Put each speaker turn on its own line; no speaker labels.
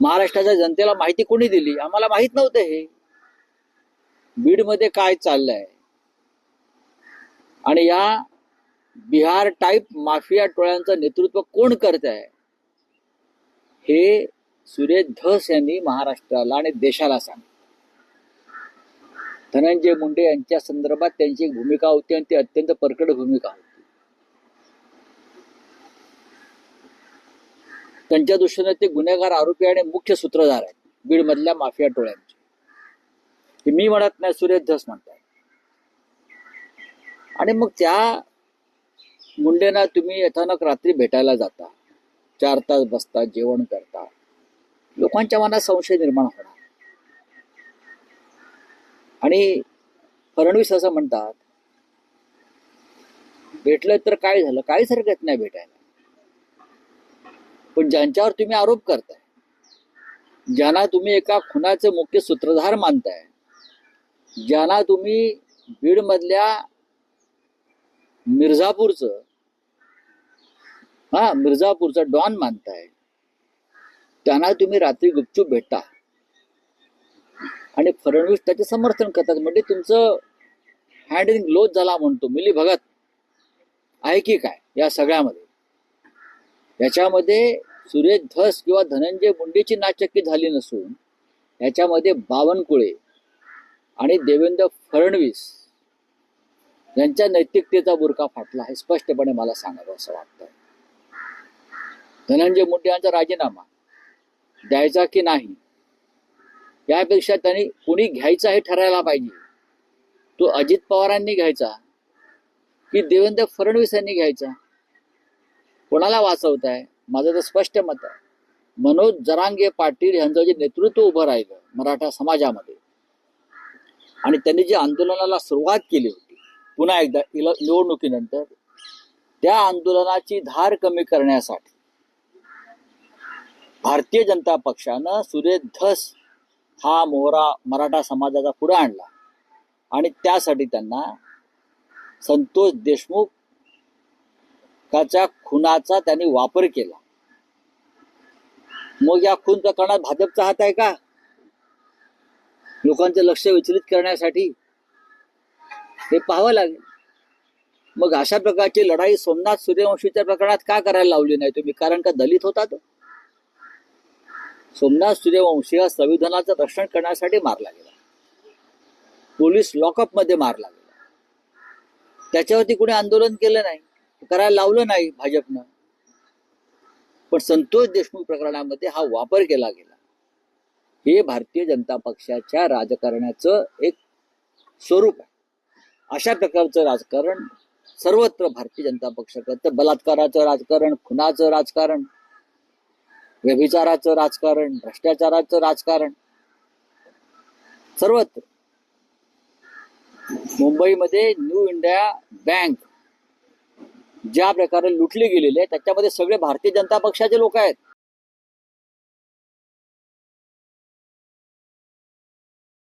महाराष्ट्राच्या जनतेला माहिती कोणी दिली? आम्हाला माहीत नव्हतं हे. बीडमध्ये काय चाललंय? आणि या बिहार टाईप माफिया टोळ्यांचं नेतृत्व कोण करत आहे हे सुरेश धस यांनी महाराष्ट्राला आणि देशाला सांग धनंजय मुंडे यांच्या संदर्भात त्यांची भूमिका होती आणि ती अत्यंत परकड भूमिका होती. त्यांच्या दृष्टीने ते गुन्हेगार आरोपी आणि मुख्य सूत्रधार आहेत. बीडमधल्या माफिया टोळ्यांचे. हे मी म्हणत नाही सुरेश धस म्हणताय. आणि मग त्या मुंडेना तुम्ही अचानक रात्री भेटायला जाता. चार तास बसता जेवण करता. लोकांच्या मनात संशय निर्माण होणार. आणि फडणवीस असं म्हणतात भेटलं तर काय झालं? काहीच हरकत नाही भेटायला. पण ज्यांच्यावर तुम्ही आरोप करताय ज्यांना तुम्ही एका खुनाचे मुख्य सूत्रधार मानताय ज्यांना तुम्ही बीडमधल्या मिर्झापूरचं हा मिर्झापूरचं डॉन मानताय त्यांना तुम्ही रात्री गुपचूप भेटता. आणि फडणवीस त्याचे समर्थन करतात म्हणजे तुमचं हँडलिंग लोज झाला म्हणतो मिली भगत आहे की काय या सगळ्यामध्ये? याच्यामध्ये सुरेश धस किंवा धनंजय मुंडेची नाचक्की झाली नसून याच्यामध्ये बावनकुळे आणि देवेंद्र फडणवीस यांच्या नैतिकतेचा बुरका फाटला हे स्पष्टपणे मला सांगावं असं वाटतं धनंजय मुंडे यांचा राजीनामा द्यायचा की नाही यापेक्षा त्यांनी कुणी घ्यायचा हे ठरायला पाहिजे. तो अजित पवारांनी घ्यायचा की देवेंद्र फडणवीस यांनी घ्यायचा? कोणाला वाचवत आहे? माझं तर स्पष्ट मत आहे. मनोज जरांगे पाटील यांचं जे नेतृत्व उभं राहिलं मराठा समाजामध्ये आणि त्यांनी जे आंदोलनाला सुरुवात केली होती पुन्हा एकदा निवडणुकीनंतर त्या आंदोलनाची धार कमी करण्यासाठी भारतीय जनता पक्षानं सुरेश धस हा मोहरा मराठा समाजाचा पुढे आणला. आणि त्यासाठी त्यांना संतोष देशमुख त्याच्या खुनाचा त्यांनी वापर केला. मग या खून प्रकरणात भाजपचा हात आहे का? लोकांचं लक्ष विचलित करण्यासाठी हे पाहावं लागेल. मग अशा प्रकारची लढाई सोमनाथ सूर्यवंशीच्या प्रकरणात का करायला लावली नाही तुम्ही? कारण का दलित होता तो? सोमनाथ सूर्यवंशी हा संविधानाचं रक्षण करण्यासाठी मारला गेला. पोलीस लॉकअपमध्ये मारला गेला. त्याच्यावरती कुणी आंदोलन केलं नाही. करायला लावलं नाही भाजपनं. पण संतोष देशमुख प्रकरणामध्ये हा वापर केला गेला. हे भारतीय जनता पक्षाच्या राजकारणाचं एक स्वरूप आहे. अशा प्रकारचं राजकारण सर्वत्र भारतीय जनता पक्ष करतं बलात्काराचं राजकारण खुनाचं राजकारण व्यभिचाराचं राजकारण भ्रष्टाचाराचं राजकारण सर्वत्र. मुंबईमध्ये न्यू इंडिया बँक ज्या प्रकारे लुटले गेलेले आहे त्याच्यामध्ये सगळे भारतीय जनता पक्षाचे लोक आहेत.